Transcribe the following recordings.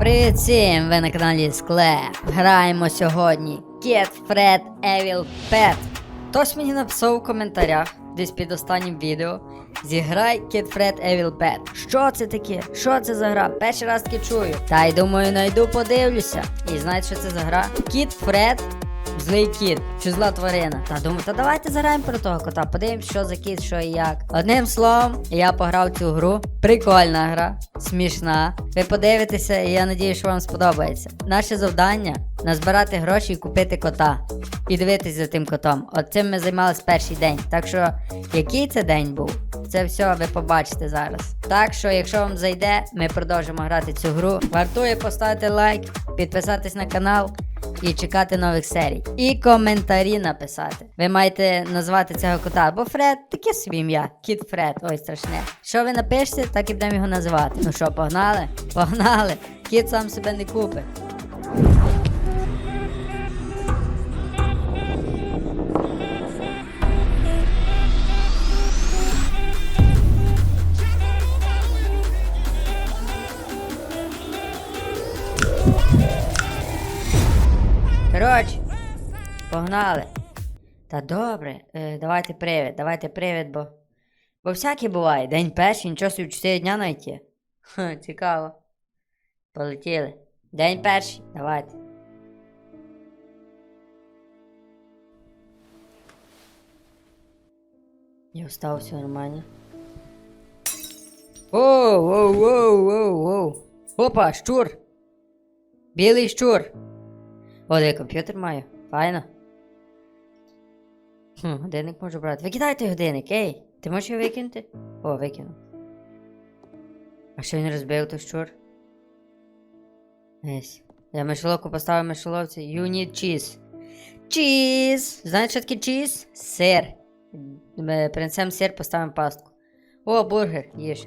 Привіт всім! Ви на каналі Склеп. Граємо сьогодні Kid Fred Evil Pet. Хтось мені написав у коментарях, десь під останнім відео. Зіграй Kid Fred Evil Pet. Що це таке? Що це за гра? Перший раз таки чую. Та й думаю, найду подивлюся. І знаєте, що це за гра? Кіт Фред Злий кіт, чи зла тварина. Та думаю, та давайте заграємо про того кота, подивимось, що за кіт, що і як. Одним словом, я пограв цю гру. Прикольна гра, смішна. Ви подивитеся, і я надію, що вам сподобається. Наше завдання назбирати гроші і купити кота. І дивитись за тим котом. От цим ми займалися перший день. Так що, який це день був? Це все ви побачите зараз. Так що, якщо вам зайде, ми продовжимо грати цю гру. Вартує поставити лайк, підписатись на канал і чекати нових серій. І коментарі написати. Ви маєте назвати цього кота або Фред, таке собі ім'я. Кіт Фред, ой, страшне. Що ви напишете, так і будемо його називати. Ну що, погнали? Погнали! Кіт сам себе не купить. Погнали. Та добре, е, давайте привід, давайте привід, бо. Бо всяке буває. День перший, нічого собі 4 дня знайти. Ха, цікаво. Полетіли. День перший, давайте. Я встав, все нормально. Оу, оу, оу, оу, оу. Опа, щур. Білий щур. О, я комп'ютер маю. Файно. Хм, годинник можу брати. Викидайте годинник, ей! Ти можеш його викинути? О, викинув. А що він розбив той щур? Есь. Я мишоловку поставив мишоловці. You need cheese. Cheese! Знаєш, що таке cheese? Сир. Ми принесемо сир, поставимо пастку. О, бургер, їж.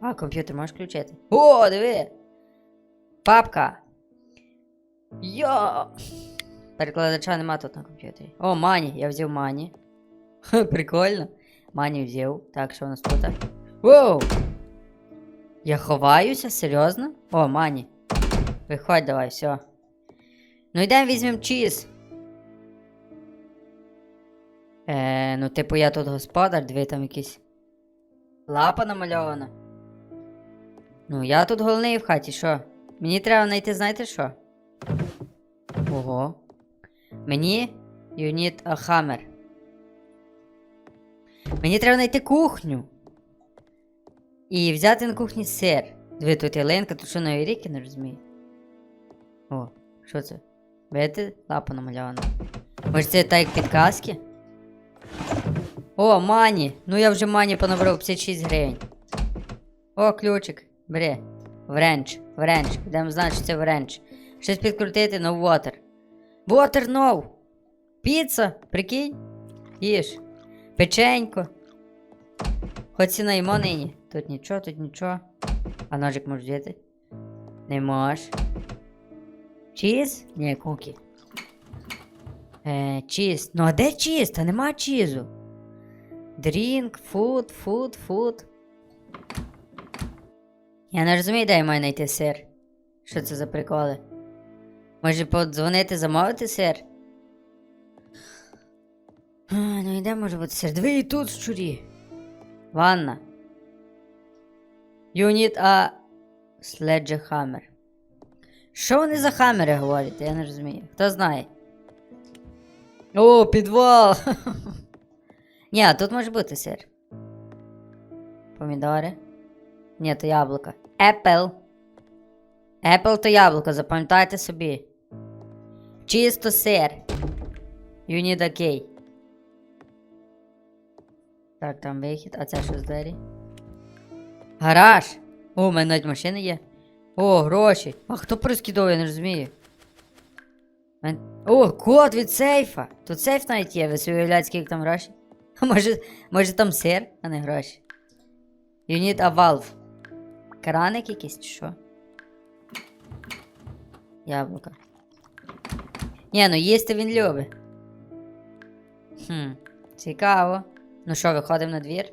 А, комп'ютер можеш включити. О, диви! Папка. Йо! Перекладача нема тут на комп'ютері. О, мані, я взяв мані. Прикольно. Мані взяв. Так, що у нас тут? Воу! Я ховаюся? Серйозно? О, мані. Виходь давай, все. Ну йдемо візьмемо чіз. Е, ну, типу, я тут господар, диви там якийсь. Лапа намальована. Ну, я тут головний в хаті, що? Мені треба знайти, знаєте що? Ого. Мені you need a hammer. Мені треба знайти кухню. І взяти на кухні сир. Диви, тут ялинка, тут що нові ріки, не розумію. О, що це? Видите? Лапа намальована. Може це так підказки? О, мані! Ну я вже мані понабрав 56 гривень. О, ключик. Бери. Вренч, вренч. Будемо знати, що це вренч. Щось підкрутити, no water. No! Піца, прикинь? Їж. Печенько. Хоч ціна ймо нині. Тут нічого, тут нічого. А ножик можеш взяти? Не можеш. Чіз? Ні, куки. Е, чіз. Ну а де чіз? Та нема чізу. Дрінк, фуд, фуд, фуд. Я не розумію, де я маю знайти сир. Що це за приколи? Може подзвонити, замовити сир? А, ну і де може бути сир? Диви і тут щурі. Ванна. You need a sledgehammer. Що вони за хамери говорять? Я не розумію. Хто знає? О, підвал! Ні, а тут може бути сир. Помідори. Ні, то яблуко. Apple. Apple то яблуко, запам'ятайте собі. Чисто сир. You need a key. Так, там вихід, а це що з двері? Гараж! О, у мене навіть машини є. О, гроші. А хто проскидовує, я не розумію. Мен- О, код від сейфа! Тут сейф навіть є, ви уявляєте, скільки там грошей? А може, може там сир, а не гроші. You need a valve. Краник якийсь що? Яблуко. Ні, ну їсти він любить. Хм, цікаво. Ну що, виходимо на двір?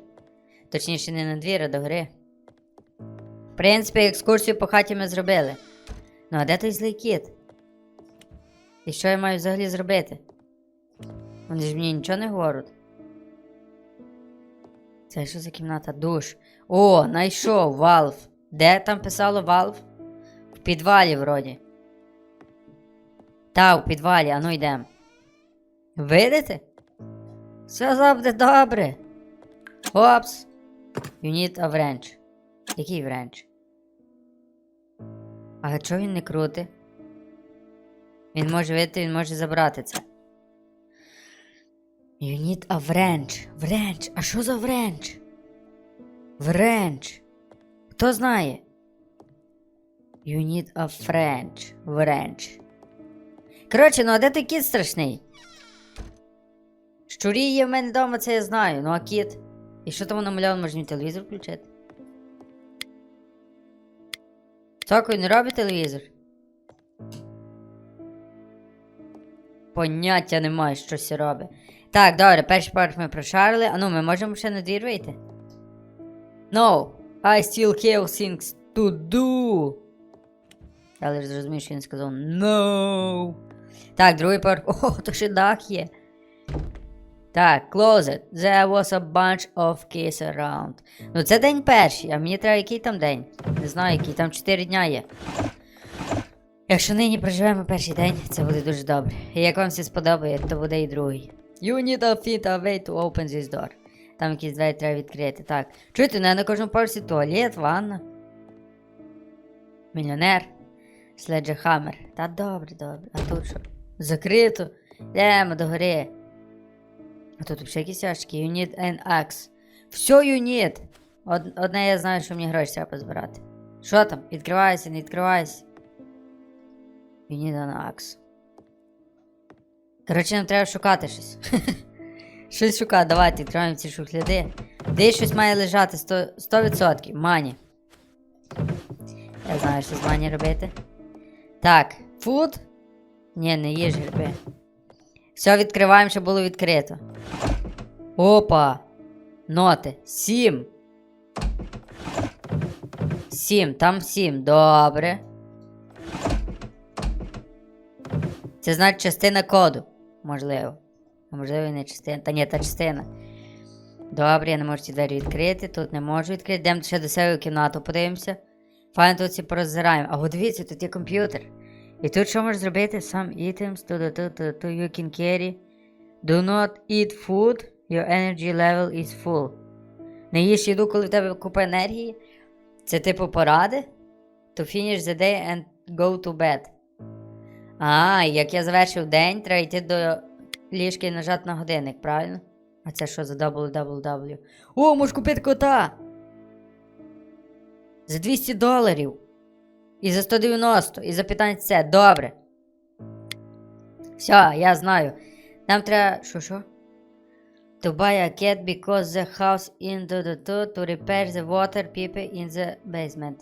Точніше, не на двір, а до гри. В принципі, екскурсію по хаті ми зробили. Ну, а де той злий кіт? І що я маю взагалі зробити? Вони ж мені нічого не говорять. Це що за кімната? Душ. О, знайшов Valve. Де там писало Valve? В підвалі вроді. Та, в підвалі, а ну йдемо. Видите? Все завжди добре. Опс. You need a wrench. Який вренч? Але чого він не крути? Він може вийти, він може забрати це. You need a wrench. Wrench. А що за wrench? Wrench. Хто знає? You need a French. Wrench. Коротше, ну а де той кіт страшний? Щурі є в мене вдома, це я знаю. Ну а кіт. І що там намальовано, може мені телевізор включити? Цокою не робить телевізор? Поняття немає, що це робить. Так, добре, перший поверх ми прошарили. А ну, ми можемо ще на двір вийти? No, I still have things to do. Я лише зрозумів, що він сказав No. Так, другий поверх. О, то ще дах є. Так, closet. There was a bunch of keys around. Ну, це день перший, а мені треба який там день? Не знаю, який там 4 дня є. Якщо нині проживемо перший день, це буде дуже добре. І як вам все сподобає, то буде і другий. You need a fit a way to open this door. Там якісь двері треба відкрити. Так. Чуєте, не на кожному поверсі туалет, ванна. Мільйонер. Следжехаммер. Та добре, добре. А тут що? Закрито. Йдемо до гори. А тут взагалі якісь ящики. You need an axe. Все need. Од, одне я знаю, що мені гроші треба позбирати. Що там? Відкривайся, не відкривайся. You need an axe. Коротше, нам треба шукати щось. щось шукати. Давайте відкриваємо ці шухляди. Десь щось має лежати 100%. 100%. Мані. Я знаю, що з мані робити. Так, фуд. Ні, не їж гриби. Все відкриваємо, щоб було відкрито. Опа! Ноти. Сім. Сім, там сім. Добре. Це значить частина коду. Можливо. А можливо, і не частина. Та ні, та частина. Добре, я не можу ці двері відкрити. Тут не можу відкрити. Йдемо ще до себе в кімнату, подивимося. Файно тут всі пороззираємо. А от дивіться, тут є комп'ютер. І тут що можеш зробити? Some items to, to, to, to you can carry. Do not eat food. Your energy level is full. Не їж їду, коли в тебе купа енергії. Це типу поради. To finish the day and go to bed. А, як я завершив день, треба йти до ліжки і нажати на годинник, правильно? А це що за www? О, можеш купити кота! За 200 доларів. І за 190, і за 15. Добре. Все, я знаю. Нам треба. Що, що? To buy a cat because the house in the, the to repair the water pipe in the basement.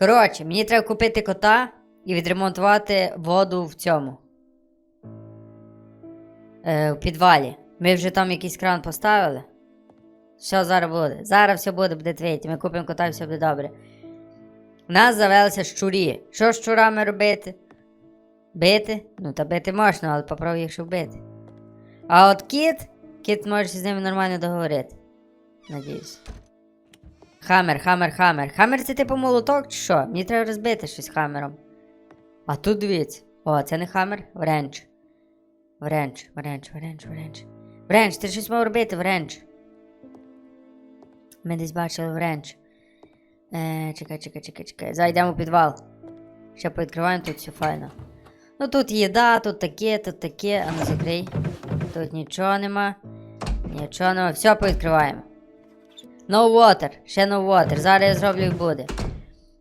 Коротше, мені треба купити кота і відремонтувати воду в цьому. Е, в підвалі. Ми вже там якийсь кран поставили. Що зараз буде? Зараз все буде, буде твіті. Ми купимо кота і все буде добре. У нас завелися щурі. Що з щурами робити? Бити? Ну, та бити можна, але попробуй їх вбити. А от кіт, кіт можеш з ними нормально договорити. Надіюсь. Хамер, хамер, хамер. Хамер це типу молоток чи що? Мені треба розбити щось хамером. А тут дивіться. О, це не хамер, вренч. Вренч, вренч, вренч, вренч. Вренч, ти щось мав робити, вренч. Ми десь бачили вренч. Е, чекай, чекай, чекай, чекай. Зайдемо у підвал. Ще повідкриваємо тут все файно. Ну тут їда, тут таке, тут таке, а ну закрий. Тут нічого нема. Нічого нема. Все повідкриваємо. No water, ще no water. Зараз я зроблю і буде.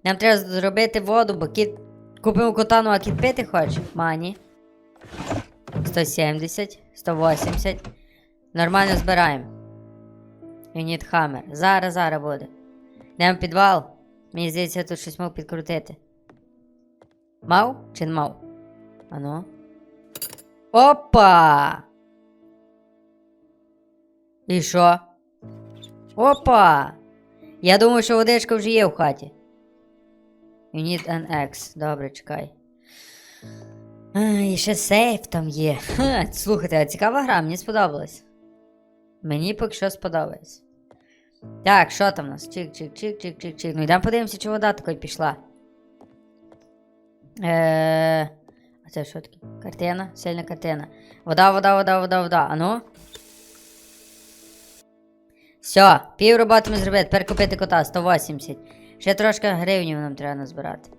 Нам треба зробити воду, бо кіт. Купимо котану, а кіт пити хоче. Мані. 170, 180. Нормально збираємо. You need hammer. Зараз, зараз буде. Йдемо в підвал. Мені здається, я тут щось мав підкрутити. Мав чи не мав? Ану. Опа! І що? Опа! Я думаю, що водичка вже є в хаті. You need an X. Добре, чекай. А, і ще сейф там є. Ха, слухайте, а цікава гра, мені сподобалась. Мені поки що сподобається. Так, що там у нас? Чик, чик, чик, чик, чик, чик. Ну йдемо подивимося, чи вода такою пішла. Е, а це що таке? Картина, сильна картина. Вода, вода, вода, вода, вода. А ну? Все, пів роботи ми зробили. Тепер купити кота 180. Ще трошки гривнів нам треба назбирати.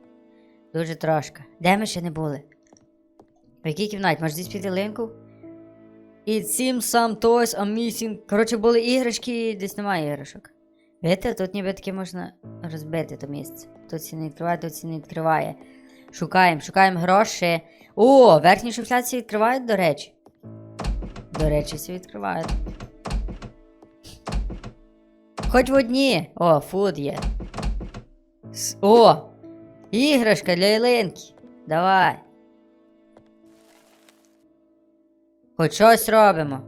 Дуже трошки. Де ми ще не були? В якій кімнаті? Може десь під ялинку? It seems some toys are missing. Коротше, були іграшки, і десь немає іграшок. Видите, тут ніби таке можна розбити то місце. Тут це не відкриває, тут це не відкриває. Шукаємо, шукаємо гроші. О, верхні шуфляці відкривають, до речі. До речі, всі відкривають. Хоч в одні. О, фуд є. О! Іграшка для ялинки. Давай. Хоч щось робимо.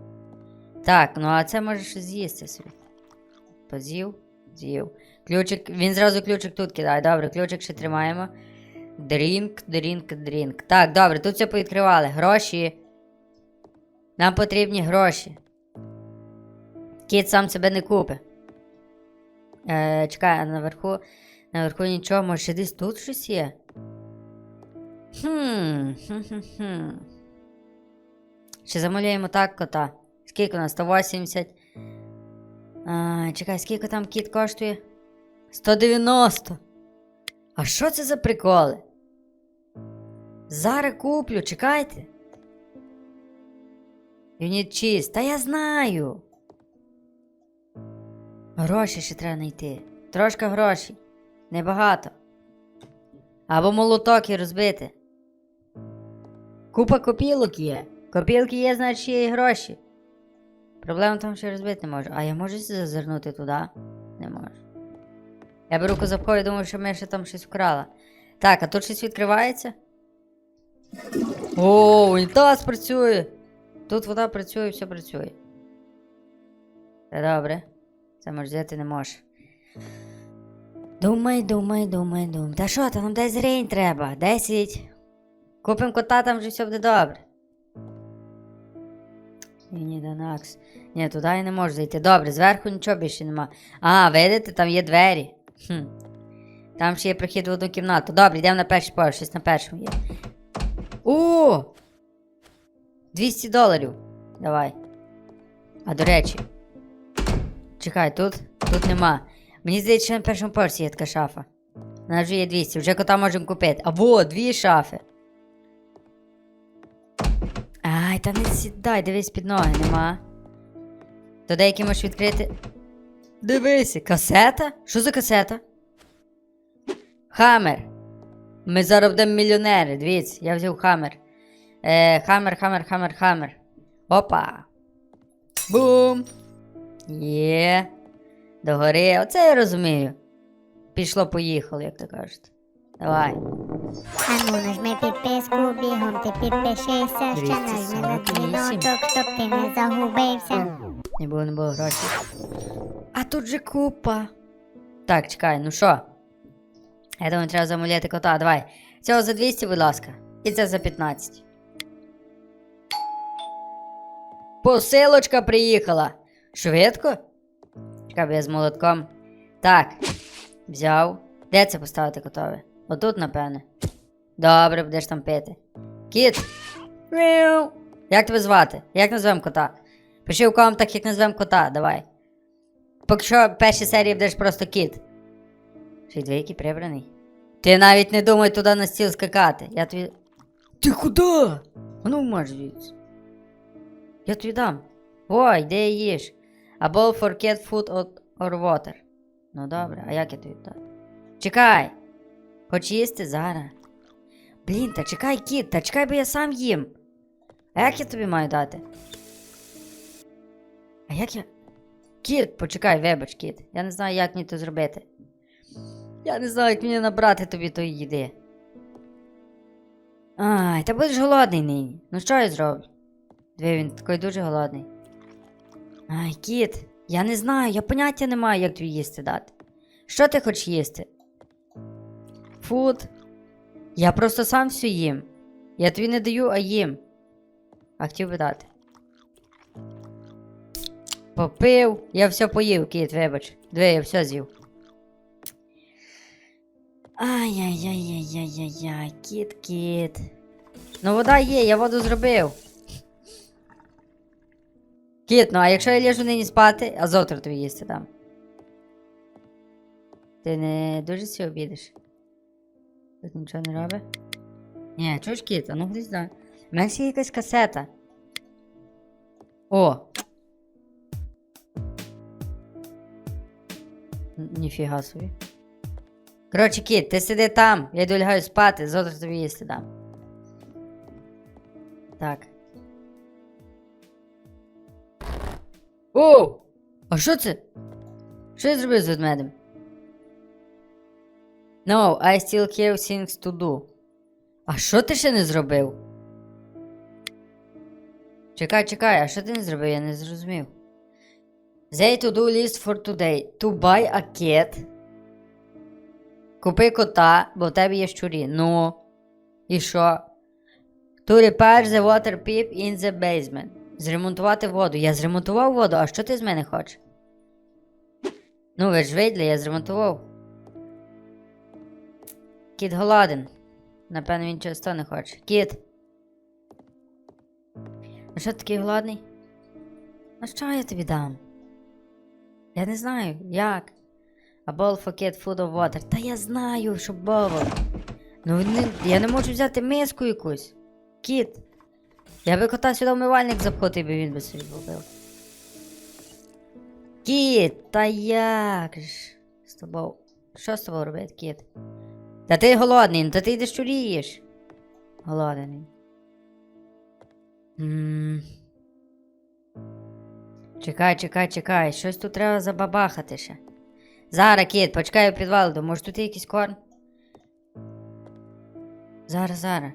Так, ну а це може з'їсти собі. Поз'їв, з'їв. Ключик, він зразу ключик тут кидає. Добре, ключик ще тримаємо. Дрінк, дрінк, дрінк. Так, добре, тут все повідкривали. Гроші. Нам потрібні гроші. Кіт сам себе не купить. Е, чекай, а наверху. Наверху нічого, може десь тут щось є? Хм. хм-хм-хм. Ще замалюємо так кота. Скільки у нас? 180. А, чекай, скільки там кіт коштує? 190. А що це за приколи? Зараз куплю, чекайте. Юніт чиз, та я знаю. Гроші ще треба знайти. Трошки грошей. Небагато. Або молоток і розбити. Купа копілок є. Копілки є, значить є і гроші. Проблема в тому, що розбити не можу. А я можу зазирнути туди? Не можу. Я беру козапко і думаю, що ми ще там щось вкрала. Так, а тут щось відкривається? О, унітаз працює! Тут вода працює, все працює. Та добре. Це може взяти не можеш. Думай, думай, думай, думай. Та що, там десь гривень треба? Десять. Купимо кота, там вже все буде добре. Ні, Данакс. Ні, туди я не можу зайти. Добре, зверху нічого більше нема. А, видите, там є двері. Хм. Там ще є прохід в одну кімнату. Добре, йдемо на перший поверх, щось на першому є. О! 200 доларів. Давай. А до речі. Чекай, тут? Тут нема. Мені здається, що на першому поверсі є така шафа. Нас вже є 200, вже кота можемо купити. Або дві шафи. Та не сідай, дивись під ноги, нема. То деякі можеш відкрити. Дивися, касета? Що за касета? Хаммер. Ми зараз будемо мільйонери. Дивіться, я взяв хаммер. Е, хаммер, хаммер, хаммер, хаммер. Опа. Бум. Є. Догори. Оце я розумію. Пішло, поїхало, як то кажуть. Давай. Ану, нажми підписку, бігом ти підпишися, ще нажми на 248. дзвіночок, щоб ти не загубився. Не було, не було грошей. А тут же купа. Так, чекай, ну що? Я думаю, треба замовляти кота. Давай. Цього за 200, будь ласка. І це за 15. Посилочка приїхала. Швидко? Чекай, я з молотком. Так. Взяв. Де це поставити котове? Отут, напевне. Добре, будеш там пити. Кіт. Мяу. Як тебе звати? Як назвемо кота? Пиши в коментах, як назвемо кота, давай. Поки що в першій серії будеш просто кіт. Ще двійки прибраний. Ти навіть не думай туди на стіл скакати. Я тобі. Ти куди? А ну можеш звідси. Я тобі дам. Ой, і їж. A bowl for food or water. Ну добре, а як я тобі дам? Чекай. Хоч їсти зараз. Блін, та чекай, кіт, та чекай, бо я сам їм. А як я тобі маю дати? А як я. Кіт, почекай, вибач, кіт. Я не знаю, як мені це зробити. Я не знаю, як мені набрати тобі тої їди. Ай, та будеш голодний нині. Ну що я зроблю? Диви, він такий дуже голодний. Ай, кіт, я не знаю, я поняття не маю, як тобі їсти дати. Що ти хочеш їсти? Food. Я просто сам все їм. Я тобі не даю, а їм. А хотів би дати. Попив, я все поїв, кіт, вибач. Диви, я все з'їв. Ай-яй-яй-яй-яй-яй-яй, кіт, кіт. Ну вода є, я воду зробив. Кіт, ну а якщо я ляжу нині спати, а завтра тобі їсти дам. Ти не дуже сі обідеш? Тут нічого не робить? Ні, чуєш кіт, а ну десь да. У мене ще є якась касета. О! Ніфіга собі. Коротше, кіт, ти сиди там, я йду лягаю спати, завтра тобі їсти дам. Так. О! А що це? Що я зробив з ведмедем? No, I still have things to do. А що ти ще не зробив? Чекай, чекай, а що ти не зробив? Я не зрозумів. The to-do list for today. To buy a cat. Купи кота, бо в тебе є щурі. Ну. І що? To repair the water pipe in the basement. Зремонтувати воду. Я зремонтував воду, а що ти з мене хочеш? Ну, ви ж виділи, я зремонтував. Кіт голоден. Напевно, він часто не хоче. Кіт. А що ти такий голодний? А що я тобі дам? Я не знаю, як. A bowl for cat food of water. Та я знаю, що боwl. Ну, не, я не можу взяти миску якусь. Кіт. Я би кота сюди вмивальник запхотив, і він би собі побив. Кіт, та як ж? З тобою. Що з тобою робить, кіт? Та ти голодний, ну, та ти йдеш чурієш. Голодний. М. Чекай, чекай, чекай, щось тут треба забабахати ще. Зараз, кіт, почекай у підвал, то може тут є якийсь корм? Зараз, зараз.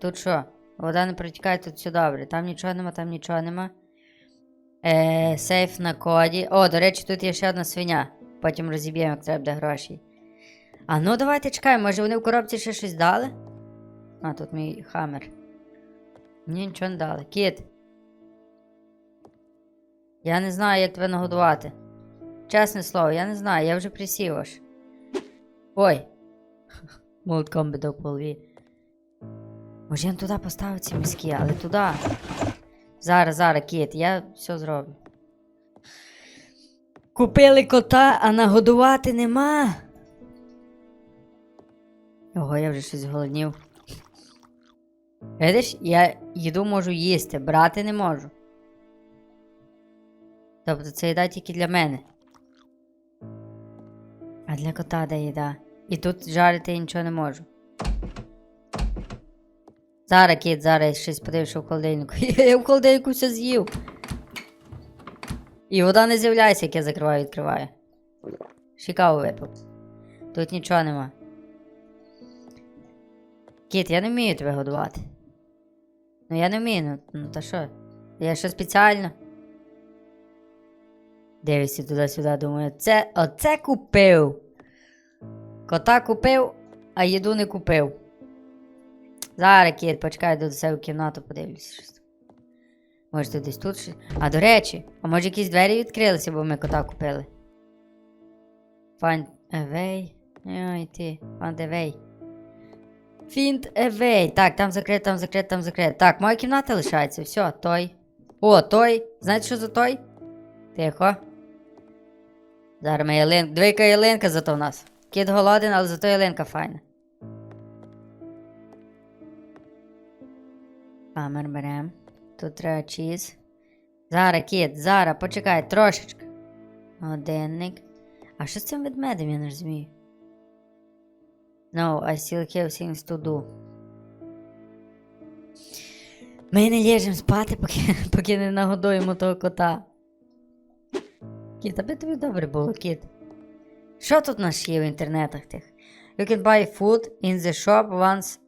Тут що? Вода не протікає, тут все добре. Там нічого нема, там нічого нема. Е, сейф на коді. О, до речі, тут є ще одна свиня. Потім розіб'ємо, як треба буде гроші. А ну давайте чекаємо, може вони в коробці ще щось дали? А, тут мій хаммер. Мені нічого не дали. Кіт. Я не знаю, як тебе нагодувати. Чесне слово, я не знаю, я вже присів аж. Ой. Молотком би по голові. Може я туди поставив ці міські, але туди. Зараз, зараз, кіт, я все зроблю. Купили кота, а нагодувати нема. Ого, я вже щось голоднів. Видиш, я їду можу їсти, брати не можу. Тобто це їда тільки для мене. А для кота де їда. І тут жарити я нічого не можу. Зараз, кіт, зараз щось подивився в холодильнику. Я в холодильнику все з'їв. І вода не з'являється, як я закриваю відкриваю. Шікаву випив. Тут нічого нема. Кіт, я не вмію тебе годувати. Ну я не вмію, ну, ну та що? Я що спеціально? Дивишся туди-сюди, думаю, це оце купив. Кота купив, а їду не купив. Зараз, кіт, почекай, до себе в кімнату, подивлюся. щось. Може, ти десь тут щось. А до речі, а може якісь двері відкрилися, бо ми кота купили. Find away. Ой, ти, find away. Find away. Так, там закрито, там закрито, там закрито. Так, моя кімната лишається. Все, той. О, той. Знаєте, що за той? Тихо. Зараз ми ялинка. Двійка ялинка зато в нас. Кіт голоден, але зато ялинка файна. Камер берем. Тут треба чіз. Зараз, кіт, зараз, почекай, трошечки. Годинник. А що з цим ведмедем, я не розумію? No, I still have things to do. Ми не ляжемо спати, поки, поки не нагодуємо того кота. Кіт, аби тобі добре було, кіт. Що тут нас є в інтернетах тих? You can buy food in the shop once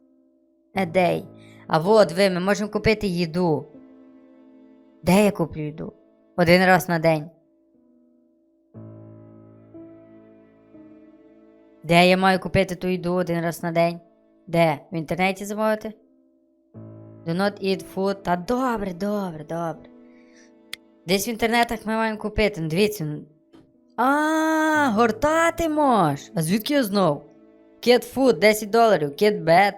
a day. А от ви, ми можемо купити їду. Де я куплю їду? Один раз на день. Де я маю купити ту їду один раз на день? Де? В інтернеті замовити? Do not eat food. Та добре, добре, добре. Десь в інтернетах ми маємо купити. Ну, дивіться. А, гортати можеш. А звідки я знов? Cat food 10 доларів, Cat bed.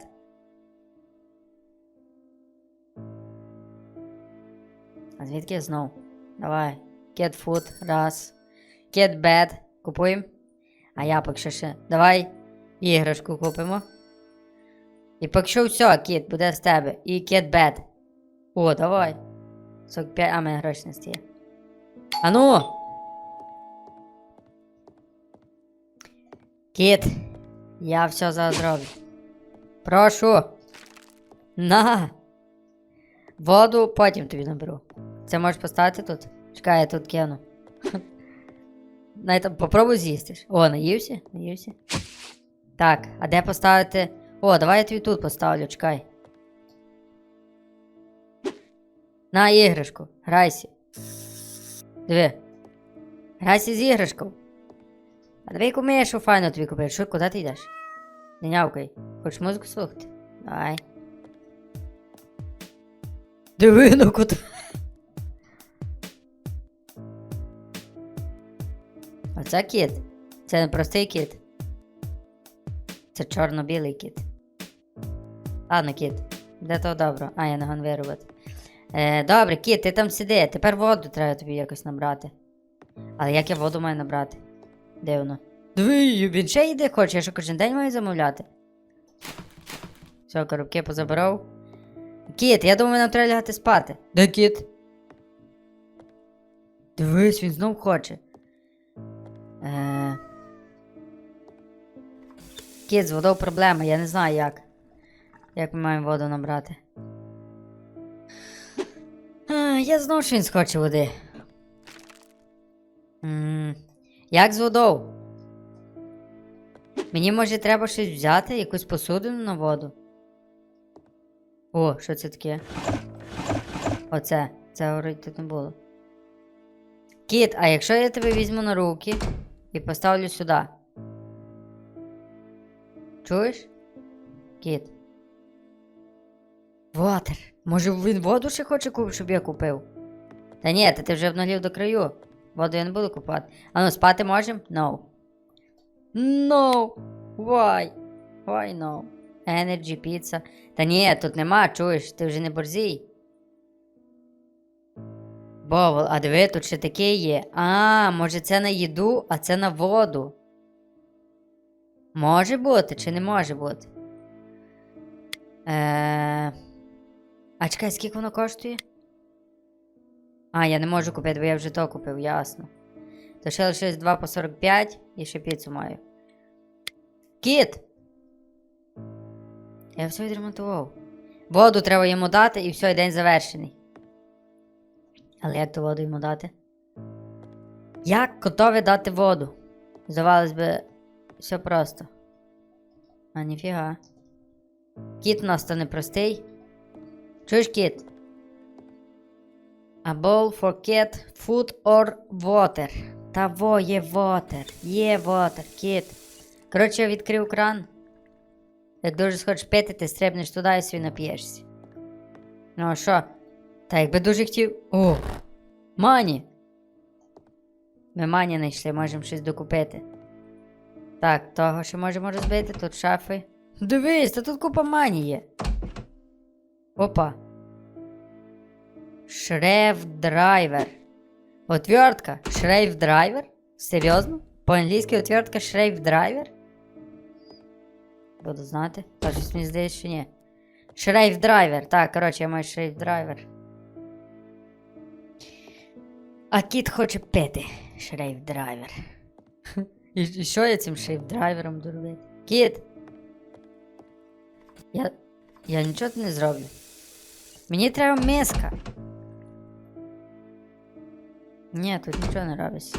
А звідки знов? Давай. Cat food, раз. Cat bed. Купуємо. А я поки що ще. Давай іграшку купимо. І поки що все, кіт, буде з тебе. І кіт бед. О, давай. 45, а мене гроші не стає. А ну! Кіт, я все зараз зроблю. Прошу. На. Воду потім тобі наберу. Це можеш поставити тут? Чекай, я тут кину. Навіть попробуй з'їсти. О, наївся? Наївся. Так, а де поставити. О, давай я тобі тут поставлю, чекай. На іграшку, грайся. Диви. Грайся з іграшкою. А давай кумиєш, що файно тобі купив. Що, куди ти йдеш? Не нявкай. Хочеш музику слухати? Давай. Диви, ну куди. Оце кіт. Це не простий кіт. Це чорно-білий кіт. Ладно, кіт. Де то добре. А, я не гон вирубати. Е, добре, кіт, ти там сиди. Тепер воду треба тобі якось набрати. Але як я воду маю набрати? Дивно. Диви, він ще йде хоче, я що кожен день маю замовляти. Все, коробки позабирав. Кіт, я думаю, нам треба лягати спати. Де кіт? Дивись, він знов хоче. Кіт, з водою проблема, я не знаю як. Як ми маємо воду набрати. А, я знав, що він схоче води. м як з водою? Мені може треба щось взяти, якусь посудину на воду. О, що це таке? Оце. Це говорить тут не було. Кіт, а якщо я тебе візьму на руки і поставлю сюди? Чуєш? Кіт. Вотер. Може він воду ще хоче щоб я купив? Та ні, та ти вже обналів до краю. Воду я не буду купати. А ну, спати можемо? No. No. Why? Why no? Energy, pizza. Та ні, тут нема, чуєш, ти вже не борзій. Бовол, а диви, тут ще таке є. А, може це на їду, а це на воду. Може бути чи не може бути? Е... А чекай, скільки воно коштує? А, я не можу купити, бо я вже то купив, ясно. То ще лишилось 2 по 45 і ще піцу маю. Кіт! Я все відремонтував. Воду треба йому дати і все, і день завершений. Але як ту воду йому дати? Як котові дати воду? Здавалось би, все просто. А ніфіга. Кіт у нас то непростий. Чуєш, кіт? A bowl for cat, food or water. Та во, є water. Є water, кіт. Коротше, я відкрив кран. Як дуже схочеш пити, ти стрибнеш туди і свій нап'єшся. Ну а що? Та якби дуже хотів. О! Мані! Ми мані знайшли, можемо щось докупити. Так, того ще можемо розбити, тут шафи. Дивись, та тут купа мані. Опа. Шреф-драйвер. Отвертка. Шрейф-драйвер? Серйозно? По-англійськи отвертка шрейф-драйвер? Буду знати. Та щось мені здається, що ні. Шрейф-драйвер. Так, коротше, я маю шрейф-драйвер. А кіт хоче пити. Шрейф-драйвер. І, що я цим шрейф-драйвером буду робити? Кіт! Я. Я нічого не зроблю. Мені треба миска. Ні, тут нічого не робиться.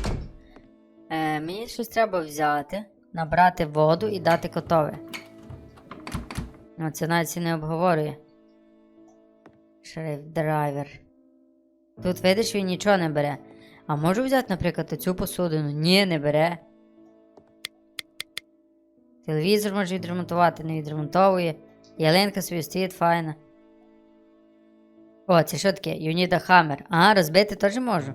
Е, мені щось треба взяти, набрати воду і дати котове. Ну, це навіть не обговорює. Шрифт драйвер. Тут видиш, він нічого не бере. А можу взяти, наприклад, цю посудину? Ні, не бере. Телевізор може відремонтувати, не відремонтовує. Ялинка собі стоїть файна. О, це що таке? A hammer. Ага, розбити теж можу.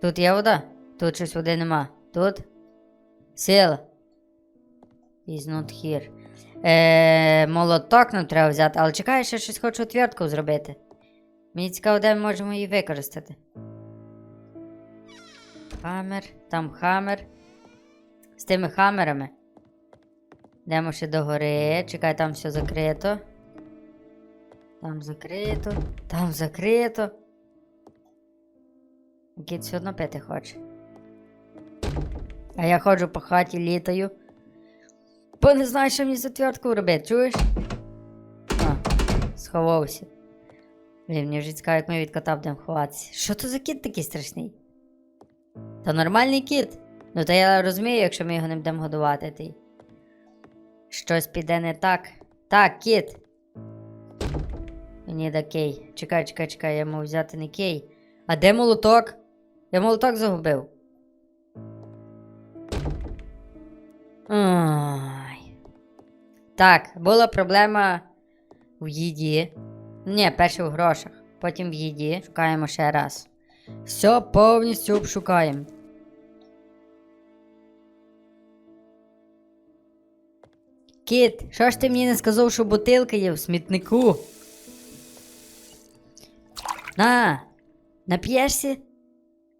Тут є вода. Тут щось води нема. Тут. Сила. He's not here. Е, молоток нам треба взяти, але чекай, я ще щось хочу отвертку зробити. Мені цікаво, де ми можемо її використати. Хамер, там хамер. З тими хамерами. Йдемо ще до гори. Чекай, там все закрито. Там закрито. Там закрито. Кіт все одно пити хоче. А я ходжу по хаті, літаю. Бо не знаю, що мені з отвертку робити, чуєш? А, сховався. Блін, мені вже цікаво, як ми від кота будемо ховатися. Що то за кіт такий страшний? Та нормальний кіт. Ну та я розумію, якщо ми його не будемо годувати, ти. Щось піде не так. Так, кіт. Мені да кей. Чекай, чекай, чекай, я мав взяти не кей. А де молоток? Я молоток загубив. Ай. Так, була проблема в їді. Ні, перше в грошах, потім в їді. Шукаємо ще раз. Все повністю обшукаємо. Кіт, що ж ти мені не сказав, що бутилка є в смітнику? На, нап'єшся?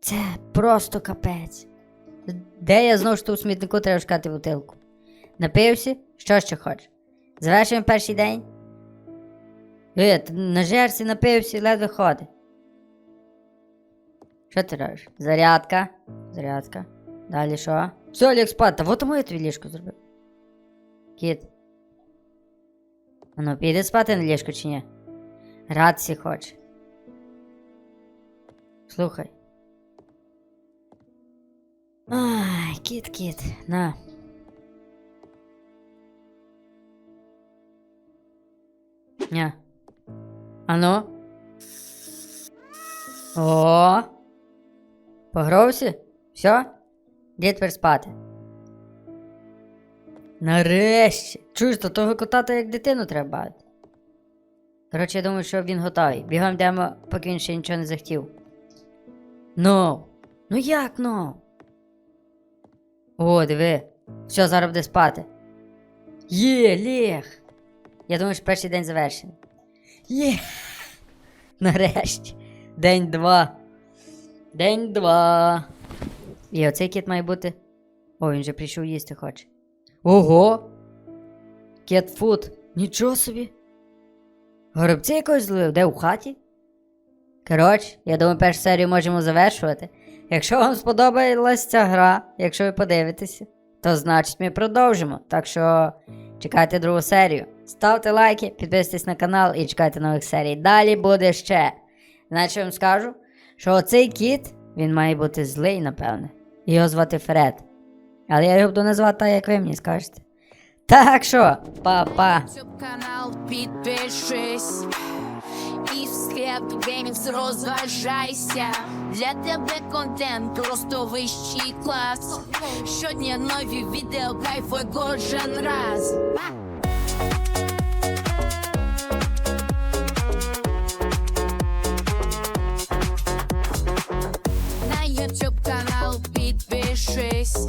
Це просто капець. Де я ж тут у смітнику треба шукати бутилку? Напився? Що ще хочеш? Завершуємо перший день? Е, ти на жерсі напився, ледве ходить. Що ти робиш? Зарядка. Зарядка. Далі що? Все, ліг спати. Та от тому я ліжко зробив. Кіт. А ну, піде спати на ліжко чи ні? Гратися хоче. Слухай. Ай, кіт, кіт, на. Ня. Ану. О. Погровся? Все? Де тепер спати? Нарешті. Чуєш, то того кота то як дитину треба бати. Коротше, я думаю, що він готовий. Бігом йдемо, поки він ще нічого не захотів. Ну. Ну як ну? О, диви. Все, зараз буде спати. Є, Лех. Я думаю, що перший день завершений. Є. Нарешті. День два. День два. І оцей кіт має бути. О, він вже прийшов їсти хоче. Ого! Кетфуд. Нічого собі. Горобці якось злив, де у хаті? Коротше, я думаю, першу серію можемо завершувати. Якщо вам сподобалась ця гра, якщо ви подивитеся, то значить ми продовжимо. Так що чекайте другу серію. Ставте лайки, підписуйтесь на канал і чекайте нових серій. Далі буде ще. Іначе я вам скажу, що оцей кіт, він має бути злий, напевне. Його звати Фред. Але я його буду назвати так, як ви мені скажете. Так що, па-па. Канал підпишись і вслід геймінг розважайся. Для тебе контент просто вищий клас. Щодня нові відео, кайфуй кожен раз. На YouTube канал підпишись